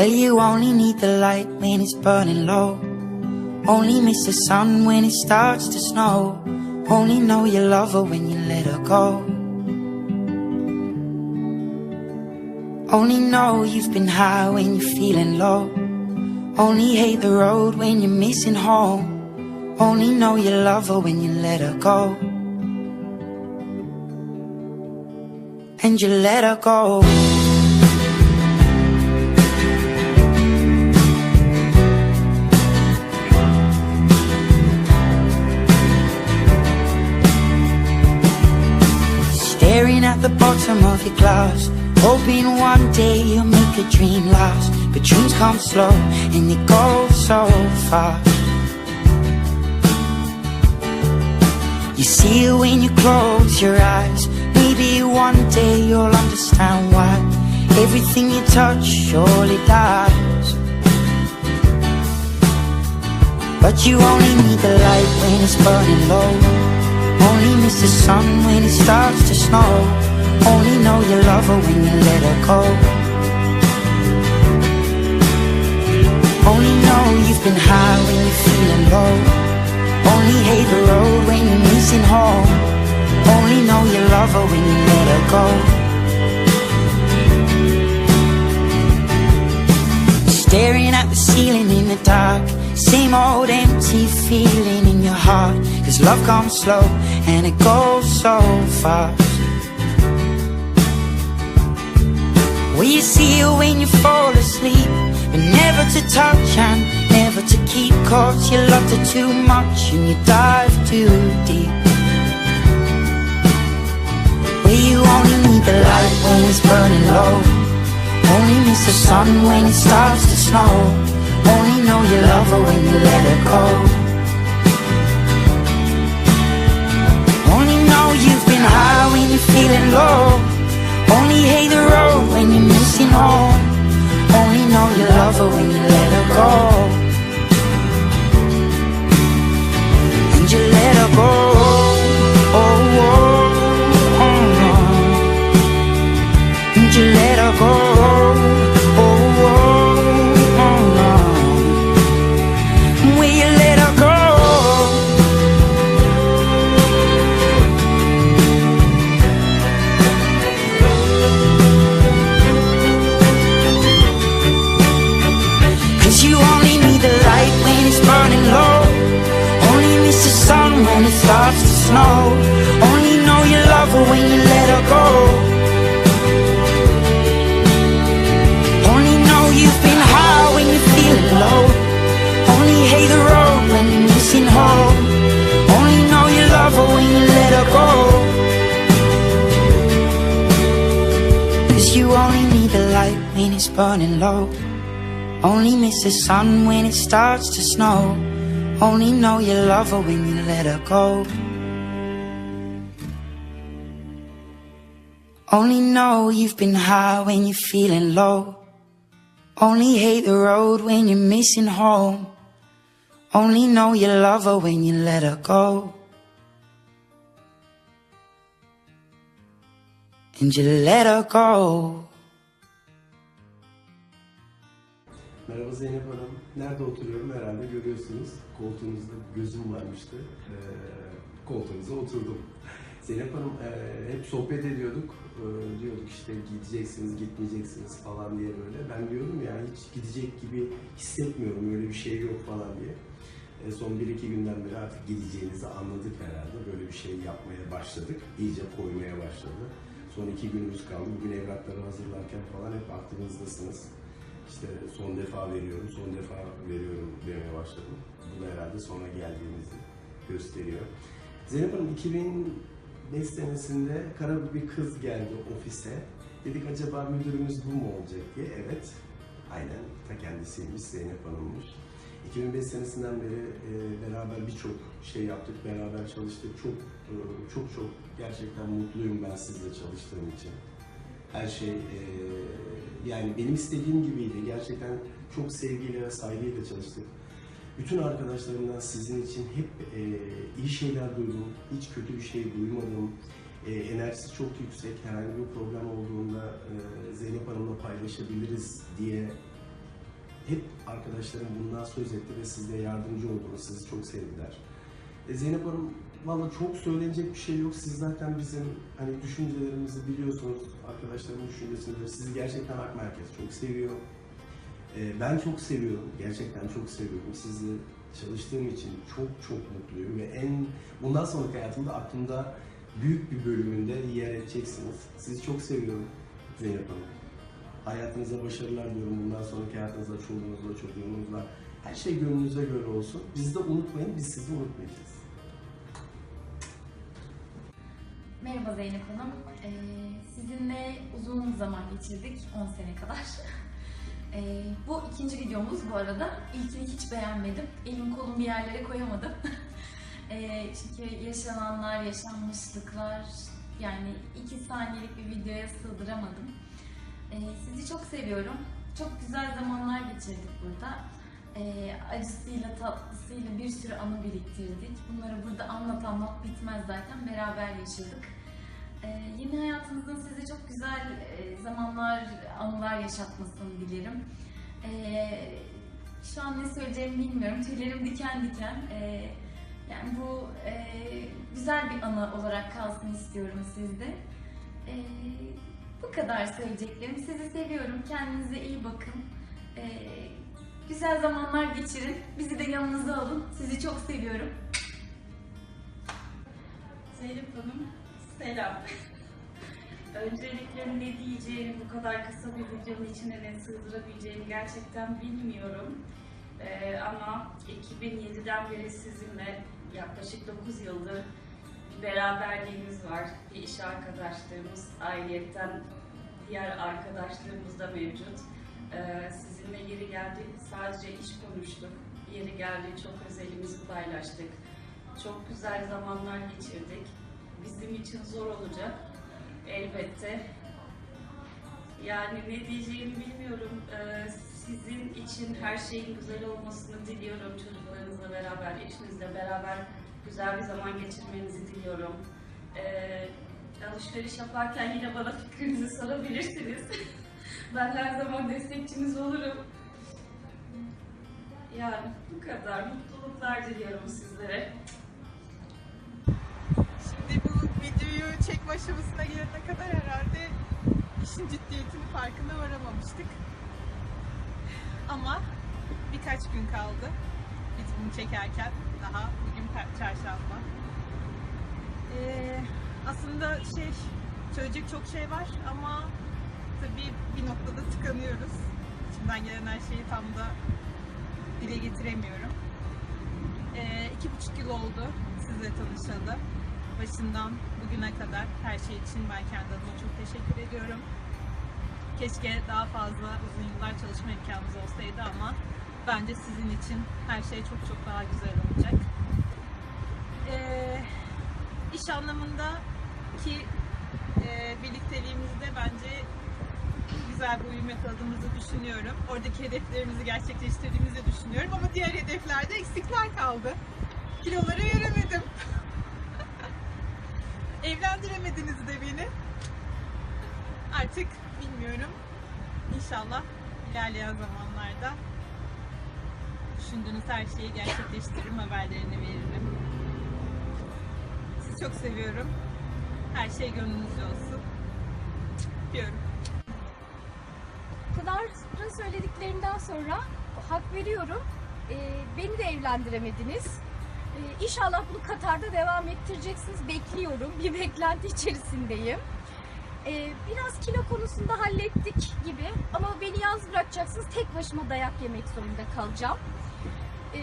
Well, you only need the light when it's burning low. Only miss the sun when it starts to snow. Only know you love her when you let her go. Only know you've been high when you're feeling low. Only hate the road when you're missing home. Only know you love her when you let her go. And you let her go. At the bottom of your glass Hoping one day you'll make a dream last. But dreams come slow and they go so fast. You see it when you close your eyes Maybe one day you'll understand why Everything you touch surely dies. But you only need the light when it's burning low. Only miss the sun when it starts to snow Only know you love her when you let her go. Only know you've been high when you're feeling low. Only hate the road when you're missing home. Only know you love her when you let her go. Staring at the ceiling in the dark. Same old empty feeling in your heart. Cause love comes slow and it goes so fast You see it when you fall asleep But never to touch and never to keep Cause you loved her too much and you dive too deep Well you only need the light when it's burning low only miss the sun when it starts to snow. Only know you love her when you let her go. Only know you've been high when you're feeling low. Only hate the road when you're missing home. Only know you love her when you let her go. And you let her go. Burning low. Only miss the sun when it starts to snow. Only know you love her when you let her go. Only know you've been high when you're feeling low. Only hate the road when you're missing home. Only know you love her when you let her go. And you let her go. Merhaba Zeynep Hanım. Nerede oturuyorum herhalde görüyorsunuz. Koltuğunuzda gözüm varmıştı. Ee, koltuğunuza oturdum. Zeynep Hanım e, hep sohbet ediyorduk. Ee, diyorduk işte gideceksiniz, gitmeyeceksiniz falan diye böyle. Ben diyorum ya hiç gidecek gibi hissetmiyorum. Öyle bir şey yok falan diye. E, son 1-2 günden beri artık gideceğinizi anladık herhalde. Böyle bir şey yapmaya başladık. İyice koymaya başladı. Son iki günümüz kaldı. Bugün evrakları hazırlarken falan hep aklınızdasınız. İşte son defa veriyorum, son defa veriyorum demeye başladım. Bu da herhalde sona geldiğimizi gösteriyor. Zeynep Hanım 2005 senesinde kara bir kız geldi ofise. Dedik acaba müdürümüz bu mu olacak diye. Evet, aynen ta kendisiymiş Zeynep Hanım'mış. 2005 senesinden beri e, beraber birçok şey yaptık, beraber çalıştık. Çok e, çok çok gerçekten mutluyum ben sizle çalıştığım için her şey eee, yani benim istediğim gibiydi. Gerçekten çok sevgiyle saygıyla çalıştık. Bütün arkadaşlarımdan sizin için hep eee, iyi şeyler duydum. Hiç kötü bir şey duymadım. Eee, enerjisi çok yüksek. Herhangi bir problem olduğunda eee, Zeynep Hanım'la paylaşabiliriz diye hep arkadaşlarım bundan söz etti ve siz de yardımcı oldunuz. Sizi çok sevdiler. E, Zeynep Hanım valla çok söylenecek bir şey yok. Siz zaten bizim hani düşüncelerimizi biliyorsunuz. Arkadaşlarımın düşüncesini de sizi gerçekten Ak Merkez çok seviyor. E, ben çok seviyorum. Gerçekten çok seviyorum. Sizi çalıştığım için çok çok mutluyum ve en bundan sonraki hayatımda aklımda büyük bir bölümünde yer edeceksiniz. Sizi çok seviyorum Zeynep Hanım. Hayatınıza başarılar diliyorum. Bundan sonraki hayatınızda çoluğunuzla, çocuğunuzla her şey gönlünüze göre olsun. Bizi de unutmayın, biz sizi unutmayacağız. Merhaba Zeynep Hanım. Ee, sizinle uzun zaman geçirdik, 10 sene kadar. Ee, bu ikinci videomuz bu arada. İlkini hiç beğenmedim. Elim kolum bir yerlere koyamadım. Ee, çünkü yaşananlar, yaşanmışlıklar yani iki saniyelik bir videoya sığdıramadım. Ee, sizi çok seviyorum. Çok güzel zamanlar geçirdik burada. Ee, acısıyla tatlısıyla bir sürü anı biriktirdik. Bunları burada anlat anlat bitmez zaten. Beraber yaşadık. Ee, yeni hayatınızın size çok güzel e, zamanlar, anılar yaşatmasını dilerim. Ee, şu an ne söyleyeceğimi bilmiyorum. Tüylerim diken diken. Ee, yani bu e, güzel bir anı olarak kalsın istiyorum sizde. Bu kadar söyleyeceklerim. Sizi seviyorum. Kendinize iyi bakın. Güzel zamanlar geçirin. Bizi de yanınıza alın. Sizi çok seviyorum. Zeynep Hanım, selam. Öncelikle ne diyeceğimi bu kadar kısa bir videonun içine ne sığdırabileceğimi gerçekten bilmiyorum. Ee, ama 2007'den beri sizinle yaklaşık 9 yıldır beraberliğimiz var. Bir iş arkadaşlığımız, ayrıyetten diğer arkadaşlarımız da mevcut. Ee, sizinle yeri geldi sadece iş konuştuk. Yeri geldi çok özelimizi paylaştık. Çok güzel zamanlar geçirdik. Bizim için zor olacak elbette. Yani ne diyeceğimi bilmiyorum. Ee, sizin için her şeyin güzel olmasını diliyorum. Çocuklarınızla beraber, eşinizle beraber güzel bir zaman geçirmenizi diliyorum. Ee, alışveriş yaparken yine bana fikrinizi sorabilirsiniz. ben her zaman destekçiniz olurum. Yani bu kadar. Mutluluklar diliyorum sizlere. Videoyu çekme aşamasına gelene kadar herhalde işin ciddiyetinin farkına varamamıştık. Ama birkaç gün kaldı biz bunu çekerken daha bugün çarşamba. Ee, aslında şey söyleyecek çok şey var ama tabii bir noktada tıkanıyoruz. İçimden gelen her şeyi tam da dile getiremiyorum. Ee, iki buçuk yıl oldu sizle tanışalı başından bugüne kadar her şey için ben kendi adıma çok teşekkür ediyorum. Keşke daha fazla uzun yıllar çalışma imkanımız olsaydı ama bence sizin için her şey çok çok daha güzel olacak. Ee, iş anlamında ki e, birlikteliğimizde bence güzel bir uyum yakaladığımızı düşünüyorum. Oradaki hedeflerimizi gerçekleştirdiğimizi düşünüyorum ama diğer hedeflerde eksikler kaldı. Kiloları veremedim. Evlendiremediniz de beni. Artık bilmiyorum. İnşallah ilerleyen zamanlarda düşündüğünüz her şeyi gerçekleştiririm, haberlerini veririm. Sizi çok seviyorum. Her şey gönlünüzce olsun. Diyorum. Pınar'ın söylediklerinden sonra hak veriyorum. Ee, beni de evlendiremediniz. Ee, inşallah bunu Katar'da devam ettireceksiniz. Bekliyorum. Bir beklenti içerisindeyim. Ee, biraz kilo konusunda hallettik gibi ama beni yalnız bırakacaksınız. Tek başıma dayak yemek zorunda kalacağım. Ee,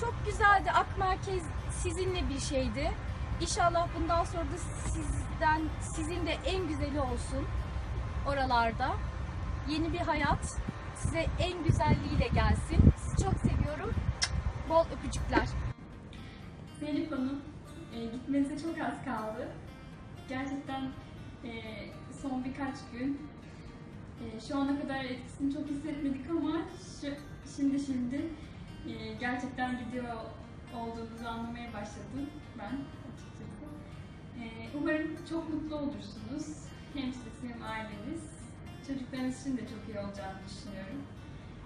çok güzeldi. Ak Merkez sizinle bir şeydi. İnşallah bundan sonra da sizden sizin de en güzeli olsun oralarda. Yeni bir hayat size en güzelliğiyle gelsin. Sizi çok seviyorum. Bol öpücükler. Zeynep Hanım, e, gitmenize çok az kaldı. Gerçekten e, son birkaç gün e, şu ana kadar etkisini çok hissetmedik ama şu, şimdi şimdi e, gerçekten gidiyor olduğunuzu anlamaya başladım ben açıkçası. E, umarım çok mutlu olursunuz. Hem siz hem aileniz. çocuklarınız için de çok iyi olacağını düşünüyorum.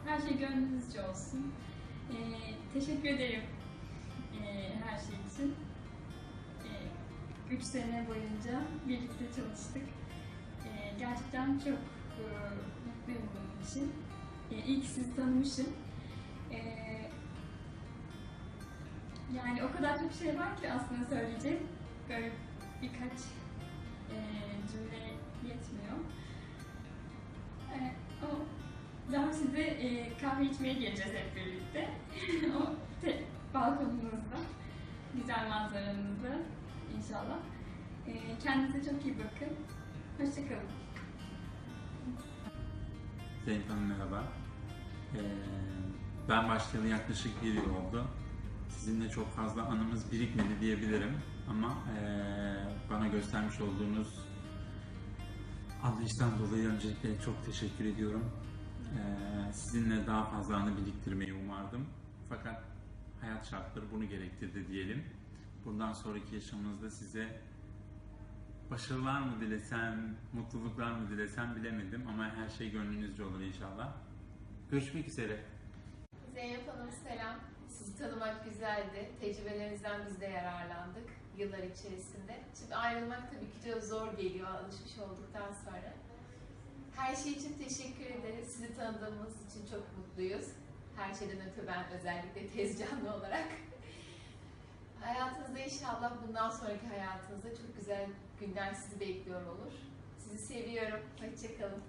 Her şey gönlünüzce olsun. Ee, teşekkür ederim ee, her şey için. Ee, üç sene boyunca birlikte çalıştık. Ee, gerçekten çok e, mutluyum bunun için. Ee, ki sizi tanımışım. Ee, yani o kadar çok şey var ki aslında söyleyecek. Böyle birkaç e, cümle yetmiyor. E, o daha size e, kahve içmeye geleceğiz hep birlikte. o te, balkonumuzda, güzel manzaranızda inşallah. E, kendinize çok iyi bakın. Hoşçakalın. Zeynep Hanım merhaba. Ee, ben başlayalı yaklaşık bir yıl oldu. Sizinle çok fazla anımız birikmedi diyebilirim. Ama ee, bana göstermiş olduğunuz anlayıştan dolayı öncelikle çok teşekkür ediyorum. Ee, sizinle daha fazla anı biriktirmeyi umardım. Fakat hayat şartları bunu gerektirdi diyelim. Bundan sonraki yaşamınızda size başarılar mı dilesem, mutluluklar mı dilesem bilemedim ama her şey gönlünüzce olur inşallah. Görüşmek üzere. Zeynep Hanım selam. Sizi tanımak güzeldi. Tecrübelerinizden biz de yararlandık yıllar içerisinde. Şimdi ayrılmak tabii ki çok zor geliyor alışmış olduktan sonra. Her şey için teşekkür ederiz. Sizi tanıdığımız için çok mutluyuz. Her şeyden öte ben özellikle tezcanlı olarak. Hayatınızda inşallah bundan sonraki hayatınızda çok güzel günler sizi bekliyor olur. Sizi seviyorum. Hoşçakalın.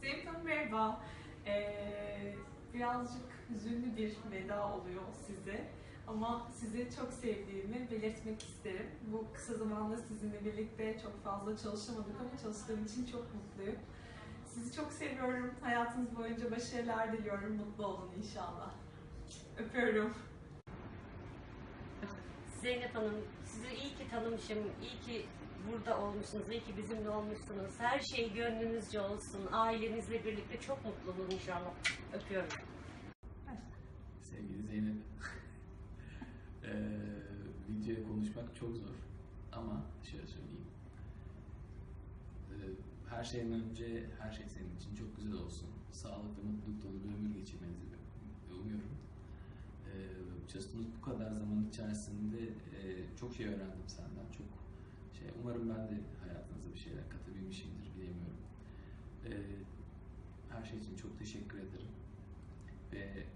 Zeynep Hanım merhaba. Ee, birazcık hüzünlü bir veda oluyor size. Ama sizi çok sevdiğimi belirtmek isterim. Bu kısa zamanda sizinle birlikte çok fazla çalışamadık ama çalıştığım için çok mutluyum. Sizi çok seviyorum. Hayatınız boyunca başarılar diliyorum. Mutlu olun inşallah. Öpüyorum. Zeynep Hanım, sizi iyi ki tanımışım, iyi ki burada olmuşsunuz, iyi ki bizimle olmuşsunuz. Her şey gönlünüzce olsun, ailenizle birlikte çok mutlu olun inşallah. Öpüyorum. Sevgili Zeynep, eee videoya konuşmak çok zor ama şöyle söyleyeyim. Eee, her şeyden önce her şey senin için çok güzel olsun. Sağlıklı, mutluluk dolu bir ömür geçirmenizi umuyorum. Eee çalıştığımız bu kadar zaman içerisinde eee, çok şey öğrendim senden. Çok şey. Umarım ben de hayatınıza bir şeyler katabilmişimdir, bilemiyorum. Eee, her şey için çok teşekkür ederim. Ve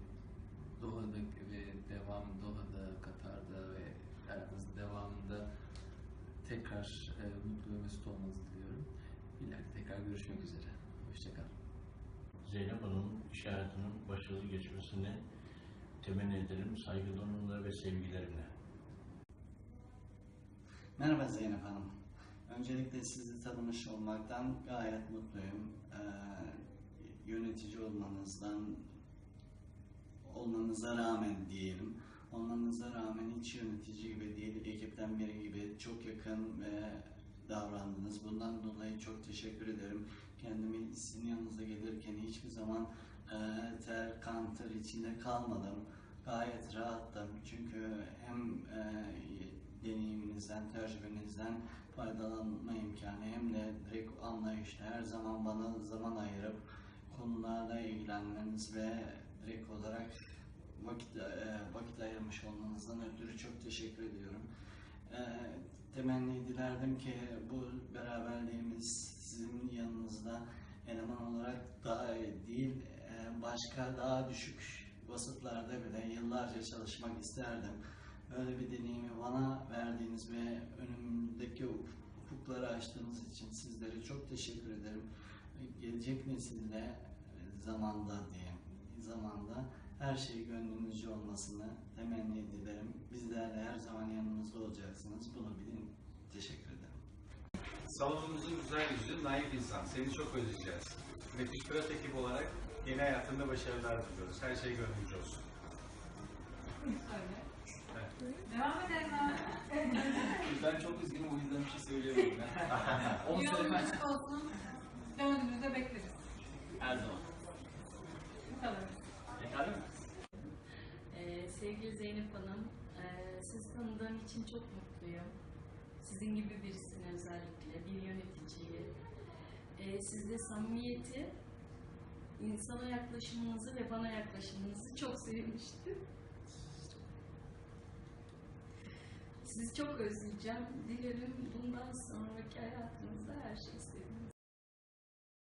Doha'da ve devam Doha'da, Katar'da ve hayatınızın devamında tekrar e, mutlu ve mesut olmanızı diliyorum. İleride tekrar görüşmek üzere. Hoşçakalın. Zeynep Hanım iş hayatının başarılı geçmesini temenni ederim. Saygılarımla ve sevgilerimle. Merhaba Zeynep Hanım. Öncelikle sizi tanımış olmaktan gayet mutluyum. Ee, yönetici olmanızdan olmanıza rağmen diyelim. Olmanıza rağmen hiç yönetici gibi değil, ekipten biri gibi çok yakın ve davrandınız. Bundan dolayı çok teşekkür ederim. Kendimi sizin yanınıza gelirken hiçbir zaman e, ter, kan, ter içinde kalmadım. Gayet rahattım. Çünkü hem e, deneyiminizden, tecrübenizden faydalanma imkanı hem de direkt anlayışla her zaman bana zaman ayırıp konularla ilgilenmeniz ve direkt olarak vakit e, vakit ayırmış olmanızdan ötürü çok teşekkür ediyorum. E, temenni dilerdim ki bu beraberliğimiz sizin yanınızda eleman olarak daha değil e, başka daha düşük vasıflarda bile yıllarca çalışmak isterdim. Böyle bir deneyimi bana verdiğiniz ve önümdeki ufukları açtığınız için sizlere çok teşekkür ederim. Gelecek nesille zamanda diyeyim, zamanda her şey gönlünüzce olmasını temenni dilerim. Bizlerle her zaman yanımızda olacaksınız. Bunu bilin. Teşekkür ederim. Salonumuzun güzel yüzü, naif insan. Seni çok özleyeceğiz. Müthiş Pırat ekip olarak yeni hayatında başarılar diliyoruz. Her şey gönlünüzce olsun. Devam edelim. Ben çok üzgünüm o yüzden bir şey söyleyemiyorum. Onu Yolunuz olsun. Döndüğümüzde bekleriz. Her zaman. Bu kadar. Yeterli mi? Ee, sevgili Zeynep Hanım, e, sizi tanıdığım için çok mutluyum. Sizin gibi birisine özellikle, bir yöneticiyi e, sizde samimiyeti, insana yaklaşımınızı ve bana yaklaşımınızı çok sevmiştim. Sizi çok özleyeceğim. Dilerim bundan sonraki hayatınızda her şey sevinir.